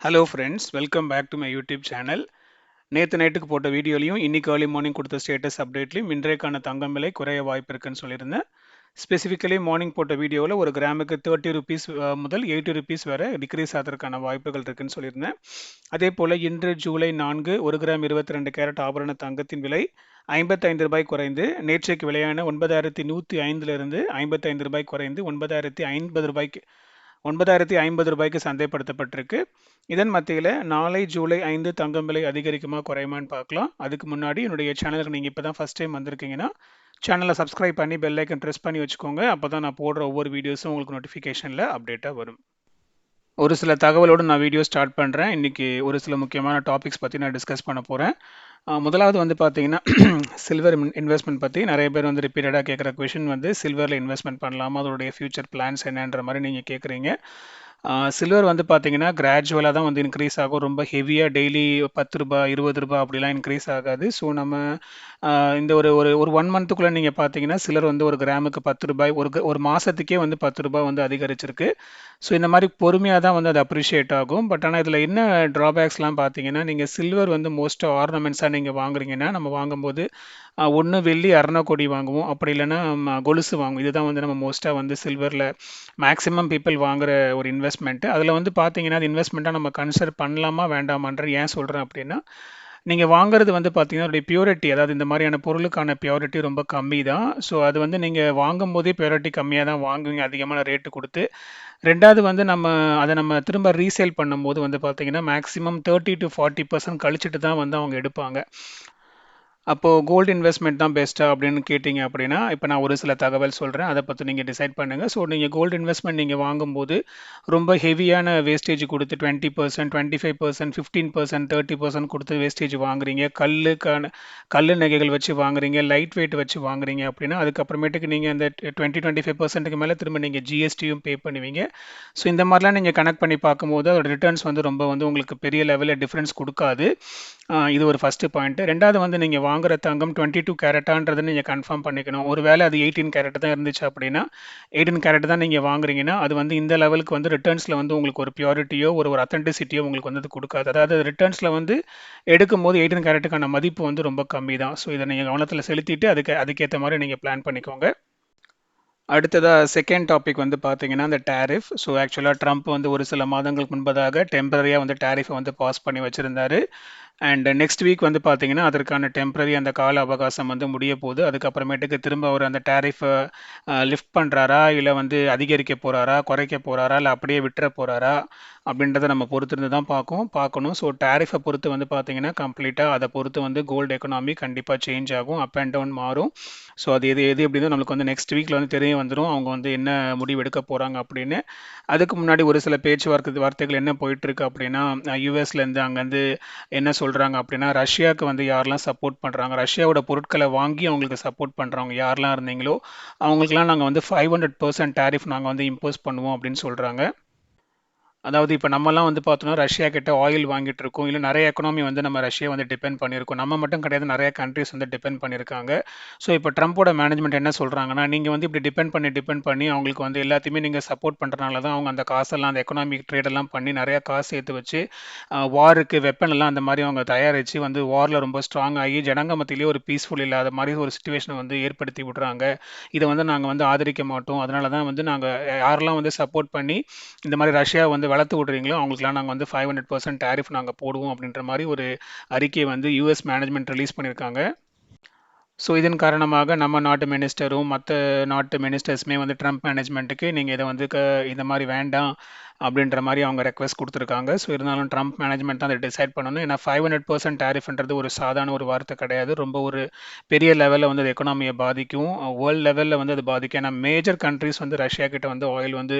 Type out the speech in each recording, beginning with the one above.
Hello friends welcome back to my YouTube channel நேற்று நைட்டுக்கு போட்ட வீடியோலையும் இன்னைக்கு ஏர்லி மார்னிங் கொடுத்த ஸ்டேட்டஸ் அப்டேட்லையும் இன்றைக்கான தங்கம் விலை குறைய வாய்ப்பு இருக்குன்னு சொல்லியிருந்தேன். ஸ்பெசிஃபிக்கலி மார்னிங் போட்ட வீடியோவில் ஒரு கிராமுக்கு தேர்ட்டி ருபீஸ் முதல் எயிட்டி ருபீஸ் வரை டிக்ரீஸ் ஆகிறதுக்கான வாய்ப்புகள் இருக்குன்னு சொல்லியிருந்தேன். அதே போல் இன்று ஜூலை நான்கு ஒரு கிராம் இருபத்தி ரெண்டு கேரட் ஆபரண தங்கத்தின் விலை ஐம்பத்தைந்து ரூபாய் குறைந்து நேற்றைக்கு விலையான ஒன்பதாயிரத்தி நூற்றி ஐந்துலேருந்து ஐம்பத்தைந்து ரூபாய் குறைந்து ஒன்பதாயிரத்தி ஐம்பது ரூபாய்க்கு ஒன்பதாயிரத்தி ஐம்பது ரூபாய்க்கு சந்தைப்படுத்தப்பட்டிருக்கு. இதன் மத்தியில் நாளை ஜூலை ஐந்து தங்கம் விலை அதிகரிக்குமா குறையுமான்னு பார்க்கலாம். அதுக்கு முன்னாடி என்னுடைய சேனலுக்கு நீங்கள் இப்போ தான் ஃபஸ்ட் டைம் வந்திருக்கீங்கன்னா சேனலை சப்ஸ்கிரைப் பண்ணி பெல் ஐக்கன் ப்ரெஸ் பண்ணி வச்சுக்கோங்க. அப்போ தான் நான் போடுற ஒவ்வொரு வீடியோஸும் உங்களுக்கு நோட்டிஃபிகேஷனில் அப்டேட்டாக வரும். ஒரு சில தகவலோடு நான் வீடியோ ஸ்டார்ட் பண்ணுறேன் இன்றைக்கி ஒரு சில முக்கியமான டாபிக்ஸ் பற்றி நான் டிஸ்கஸ் பண்ண போகிறேன் முதலாவது வந்து பார்த்தீங்கன்னா சில்வர் இன்வெஸ்ட்மெண்ட் பற்றி நிறைய பேர் வந்து ரிப்பீட்டடாக கேட்குற கொஷின் வந்து சில்வரில் இன்வெஸ்ட்மெண்ட் பண்ணலாமா? அதோடைய ஃபியூச்சர் பிளான்ஸ் என்னன்ற மாதிரி நீங்கள் கேட்குறீங்க சில்வர் வந்து பார்த்தீங்கன்னா கிராஜுவலாக தான் வந்து இன்க்ரீஸ் ஆகும். ரொம்ப ஹெவியாக டெய்லி பத்து ரூபாய் இருபது ரூபாய் அப்படிலாம் இன்க்ரீஸ் ஆகாது. ஸோ நம்ம இந்த ஒரு ஒரு ஒரு ஒன் மந்த்துக்குள்ளே நீங்கள் பார்த்தீங்கன்னா சிலர் வந்து ஒரு கிராமுக்கு பத்து ரூபாய் ஒரு ஒரு மாதத்துக்கே வந்து பத்து ரூபாய் வந்து அதிகரிச்சிருக்கு. ஸோ இந்த மாதிரி பொறுமையாக தான் வந்து அது அப்ரிஷியேட் ஆகும். பட் ஆனால் இதில் என்ன ட்ராபேக்ஸ்லாம் பார்த்தீங்கன்னா நீங்கள் சில்வர் வந்து மோஸ்ட்டாக ஆர்னமெண்ட்ஸாக நீங்கள் வாங்குறீங்கன்னா நம்ம வாங்கும்போது ஒன்று வெள்ளி அரணா கொடி வாங்குவோம். அப்படி இல்லைன்னா கொலுசு வாங்குவோம். இதுதான் வந்து நம்ம மோஸ்ட்டாக வந்து சில்வரில் மேக்ஸிமம் பீப்புள் வாங்குற ஒரு இன்வெஸ்ட் இன்வெஸ்ட்மெண்ட்டு அதில் வந்து பார்த்தீங்கன்னா அது இன்வெஸ்ட்மெண்ட்டாக நம்ம கன்சிடர் பண்ணலாமா வேண்டாமான்ற ஏன் சொல்கிறேன் அப்படின்னா நீங்கள் வாங்குறது வந்து பார்த்தீங்கன்னா அதோடைய பியூரிட்டி அதாவது இந்த மாதிரியான பொருளுக்கான பியூரிட்டி ரொம்ப கம்மி தான் ஸோ அது வந்து நீங்கள் வாங்கும் போதே பியூரிட்டி கம்மியாக தான் வாங்குவீங்க அதிகமான ரேட்டு கொடுத்து. ரெண்டாவது வந்து நம்ம அதை நம்ம திரும்ப ரீசேல் பண்ணும்போது வந்து பார்த்தீங்கன்னா maximum thirty to forty percent கழிச்சிட்டு தான் வந்து அவங்க எடுப்பாங்க. அப்போது கோல்டு இன்வெஸ்ட்மெண்ட் தான் பெஸ்ட்டா அப்படின்னு கேட்டிங்க அப்படின்னா இப்போ நான் ஒரு சில தகவல் சொல்கிறேன் அதை பற்றி நீங்கள் டிசைட் பண்ணுங்கள் ஸோ நீங்கள் கோல்டு இன்வெஸ்ட்மெண்ட் நீங்கள் வாங்கும்போது ரொம்ப ஹெவியான வேஸ்டேஜ் கொடுத்து twenty percent twenty five percent fifteen percent thirty percent கொடுத்து வேஸ்டேஜ் வாங்குறீங்க. கல்லுக்கான கல் நகைகள் வச்சு வாங்குறீங்க லைட் வெயிட் வச்சு வாங்குறீங்க அப்படின்னா அதுக்கப்புறமேட்டுக்கு நீங்கள் அந்த டுவெண்ட்டி டுவெண்ட்டி ஃபைவ் பர்சன்ட்டுக்கு மேலே திரும்ப நீங்கள் ஜிஎஸ்டியும் பே பண்ணுவீங்க. ஸோ இந்த மாதிரிலாம் நீங்கள் கனெக்ட் பண்ணி பார்க்கும்போது அதோட ரிட்டர்ன்ஸ் வந்து ரொம்ப வந்து உங்களுக்கு பெரிய லெவலில் டிஃப்ரென்ஸ் கொடுக்காது. இது ஒரு ஃபஸ்ட்டு பாயிண்ட்டு ரெண்டாவது வந்து நீங்கள் வாங்குற தங்கம் டுவெண்ட்டி டூ கேரட்டான்றதை நீங்கள் கன்ஃபார்ம் பண்ணிக்கணும். ஒரு வேளை அது எயிட்டீன் கேரட் தான் இருந்துச்சு அப்படின்னா எயிட்டீன் கேரட் தான் நீங்கள் வாங்குறீங்கன்னா அது வந்து இந்த லெவலுக்கு வந்து ரிட்டர்ன்ஸில் வந்து உங்களுக்கு ஒரு பியூரிட்டியோ ஒரு ஒரு அத்தன்டிசிட்டியோ உங்களுக்கு வந்து கொடுக்காது. அதாவது ரிட்டர்ன்ஸில் வந்து எடுக்கும் போது எயிட்டீன் கேரட்டுக்கான மதிப்பு வந்து ரொம்ப கம்மி தான். ஸோ இதை நீங்கள் கவனத்தில் செலுத்திட்டு அதுக்கு அதுக்கேற்ற மாதிரி நீங்கள் பிளான் பண்ணிக்கோங்க. அடுத்ததாக செகண்ட் டாபிக் வந்து பார்த்தீங்கன்னா அந்த டேரிஃப் ஸோ ஆக்சுவலாக ட்ரம்ப் வந்து ஒரு சில மாதங்களுக்கு முன்பதாக டெம்பரரியாக வந்து டேரிஃபை வந்து பாஸ் பண்ணி வச்சுருந்தாரு. அண்ட் நெக்ஸ்ட் வீக் வந்து பார்த்தீங்கன்னா அதற்கான டெம்பரரி அந்த கால அவகாசம் வந்து முடிய போகுது. அதுக்கப்புறமேட்டுக்கு திரும்ப அவர் அந்த டேரிஃபை லிஃப்ட் பண்ணுறாரா இல்லை வந்து அதிகரிக்க போகிறாரா குறைக்க போகிறாரா இல்லை அப்படியே விட்டுற போகிறாரா அப்படின்றத நம்ம பொறுத்திருந்து தான் பார்க்கும் பார்க்கணும். ஸோ டேரிஃபை பொறுத்து வந்து பார்த்தீங்கன்னா கம்ப்ளீட்டாக அதை பொறுத்து வந்து கோல்டு எக்கனாமி கண்டிப்பாக சேஞ்ச் ஆகும் அப் அண்ட் டவுன் மாறும். ஸோ அது எது எது எப்படின்னு நம்மளுக்கு வந்து நெக்ஸ்ட் வீக்கில் வந்து தெரிய வந்துடும் அவங்க வந்து என்ன முடிவு எடுக்க போகிறாங்க அப்படின்னு. அதுக்கு முன்னாடி ஒரு சில பேச்சுவார்த்தை வார்த்தைகள் என்ன போயிட்டுருக்கு அப்படின்னா யூஎஸ்லேருந்து அங்கேருந்து என்ன சொல்கிறாங்க அப்படின்னா ரஷ்யாவுக்கு வந்து யாரெல்லாம் சப்போர்ட் பண்ணுறாங்க ரஷ்யாவோட பொருட்களை வாங்கி அவங்களுக்கு சப்போர்ட் பண்ணுறவங்க யாரெல்லாம் இருந்தீங்களோ அவங்களுக்குலாம் நாங்கள் வந்து ஃபைவ் ஹண்ட்ரட் பர்சன்ட் டேரிஃப் நாங்கள் வந்து இம்போஸ் பண்ணுவோம் அப்படின்னு சொல்கிறாங்க அதாவது இப்போ நம்மலாம் வந்து பார்த்தோம்னா ரஷ்யா கிட்ட ஆயில் வாங்கிட்டு இருக்கோம் இல்லை நிறைய எக்கனாமி வந்து நம்ம ரஷ்யா வந்து டிபெண்ட் பண்ணியிருக்கோம். நம்ம மட்டும் கிடையாது நிறைய கண்ட்ரிஸ் வந்து டிபெண்ட் பண்ணியிருக்காங்க. ஸோ இப்போ ட்ரம்ப்போட மேனேஜ்மெண்ட் என்ன சொல்கிறாங்கன்னா நீங்கள் வந்து இப்படி டிபெண்ட் பண்ணி டிபெண்ட் பண்ணி அவங்களுக்கு வந்து எல்லாத்தையுமே நீங்கள் சப்போர்ட் பண்ணுறனால தான் அவங்க அந்த காசெல்லாம் அந்த எக்கனாமிக் ட்ரேடெல்லாம் பண்ணி நிறையா காசு சேர்த்து வச்சு வாருக்கு வெப்பன் எல்லாம் அந்த மாதிரி அவங்க தயாரித்து வந்து வாரில் ரொம்ப ஸ்ட்ராங் ஆகி ஜனங்க மத்தியிலேயே ஒரு பீஸ்ஃபுல் இல்லாத மாதிரி ஒரு சுச்சுவேஷனை வந்து ஏற்படுத்தி விட்றாங்க. இதை வந்து நாங்கள் வந்து ஆதரிக்க மாட்டோம். அதனால தான் வந்து நாங்கள் யாரெல்லாம் வந்து சப்போர்ட் பண்ணி இந்த மாதிரி ரஷ்யா வந்து வளர்த்து விட்றீங்களோ அவங்களுக்குலாம் நாங்கள் வந்து ஃபைவ் ஹண்ட்ரட் பர்சன்ட் டேரிஃப் நாங்கள் போடுவோம் அப்படின்ற மாதிரி ஒரு அறிக்கையை வந்து யூஎஸ் மேனேஜ்மெண்ட் ரிலீஸ் பண்ணியிருக்காங்க. ஸோ இதன் காரணமாக நம்ம நாட்டு மினிஸ்டரும் மற்ற நாட்டு மினிஸ்டர்ஸுமே வந்து ட்ரம்ப் மேனேஜ்மெண்ட்டுக்கு நீங்கள் இதை வந்து க இந்த மாதிரி வேண்டாம் அப்படின்ற மாதிரி அவங்க ரெக்வஸ்ட் கொடுத்துருக்காங்க. ஸோ இருந்தாலும் ட்ரம்ப் மேனேஜ்மெண்ட் தான் அதை டிசைட் பண்ணணும். ஏன்னா ஃபைவ் ஹண்ட்ரட் பர்சன்ட் டேரிஃப்ன்றது ஒரு சாதாரண ஒரு வார்த்தை கிடையாது. ரொம்ப ஒரு பெரிய லெவலில் வந்து அது எக்கனாமியை பாதிக்கும். வேர்ல்டு லெவலில் வந்து அது பாதிக்கும். ஏன்னா மேஜர் கண்ட்ரிஸ் வந்து ரஷ்யா கிட்ட வந்து ஆயில் வந்து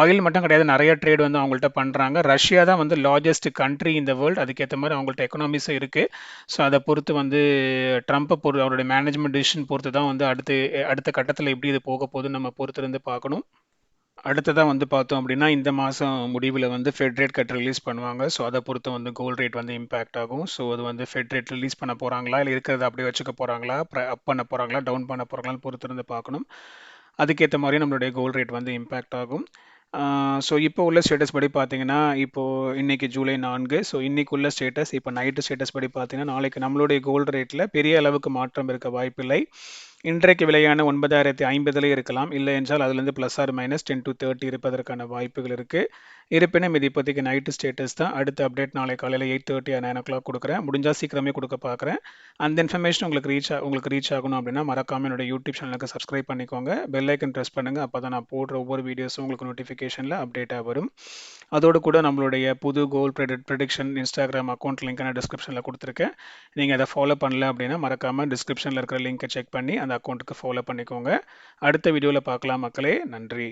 ஆயில் மட்டும் கிடையாது. நிறைய ட்ரேட் வந்து அவங்கள்ட்ட பண்ணுறாங்க ரஷ்யா தான் வந்து லார்ஜஸ்ட் கண்ட்ரி இந்த வேர்ல்டு அதுக்கேற்ற மாதிரி அவங்கள்ட்ட எக்கனாமிஸும் இருக்குது ஸோ அதை பொறுத்து வந்து ட்ரம்ப்பை பொறுத்து அவருடைய மேனேஜ்மெண்ட் டிசிஷன் பொறுத்து தான் வந்து அடுத்து அடுத்த கட்டத்தில் எப்படி இது போக போகுதுன்னு நம்ம பொறுத்திருந்து பார்க்கணும். அடுத்ததாக வந்து பார்த்தோம் அப்படின்னா இந்த மாதம் முடிவில் வந்து ஃபெட் ரேட் கட் ரிலீஸ் பண்ணுவாங்க. ஸோ அதை பொறுத்து வந்து கோல்ட் ரேட் வந்து இம்பாக்ட் ஆகும். ஸோ அது வந்து ஃபெட் ரேட் ரிலீஸ் பண்ண போகிறாங்களா இல்லை இருக்கிறத அப்படியே வச்சுக்க போகிறாங்களா அப் பண்ண போகிறாங்களா டவுன் பண்ண போகிறாங்களான்னு பொறுத்து இருந்து பார்க்கணும். அதுக்கேற்ற மாதிரி நம்மளுடைய கோல்ட் ரேட் வந்து இம்பாக்ட் ஆகும். ஸோ இப்போ உள்ள ஸ்டேட்டஸ் படி பார்த்தீங்கன்னா இப்போது இன்னைக்கு ஜூலை நான்கு. ஸோ இன்னைக்கு உள்ள ஸ்டேட்டஸ் இப்போ நைட்டு ஸ்டேட்டஸ் படி பார்த்தீங்கன்னா நாளைக்கு நம்மளுடைய கோல்டு ரேட்டில் பெரிய அளவுக்கு மாற்றம் இருக்க வாய்ப்பில்லை. இன்றைக்கு விலையான ஒன்பதாயிரத்தி ஐம்பதுலேயே இருக்கலாம். இல்லை என்றால் அதுலேருந்து plus or minus ten to thirty இருப்பதற்கான வாய்ப்புகள் இருக்குது இருப்பினும் இது இப்போதைக்கு நைட்டு ஸ்டேட்டஸ் தான். அடுத்த அப்டேட் நாளை காலையில் eight thirty nine o'clock கொடுக்குறேன். முடிஞ்சால் சீக்கிரமே கொடுக்க பார்க்குறேன். அந்த இன்ஃபர்மேஷன் உங்களுக்கு ரீச் உங்களுக்கு ரீச் ஆகணும் அப்படின்னா மறக்காமல் என்னோட யூடியூப் சேனலுக்கு சப்ஸ்கிரைப் பண்ணிக்கோங்க. பெல் ஐக்கன் ப்ரெஸ் பண்ணுங்கள் அப்போ தான் நான் போடுற ஒவ்வொரு வீடியோஸும் உங்களுக்கு நோட்டிஃபிகேஷனில் அப்டேட்டாக வரும். அதோடு கூட நம்மளுடைய புது gold predict prediction Instagram account link நான் டிஸ்கிரிப்ஷனில் கொடுத்துருக்கேன். நீங்கள் அதை ஃபாலோ பண்ணல அப்படின்னா மறக்காமல் டிஸ்கிரிப்ஷனில் இருக்கிற லிங்கை செக் பண்ணி அந்த அக்கௌண்ட்டுக்கு ஃபாலோ பண்ணிக்கோங்க. அடுத்த வீடியோவில் பார்க்கலாம் மக்களே. நன்றி.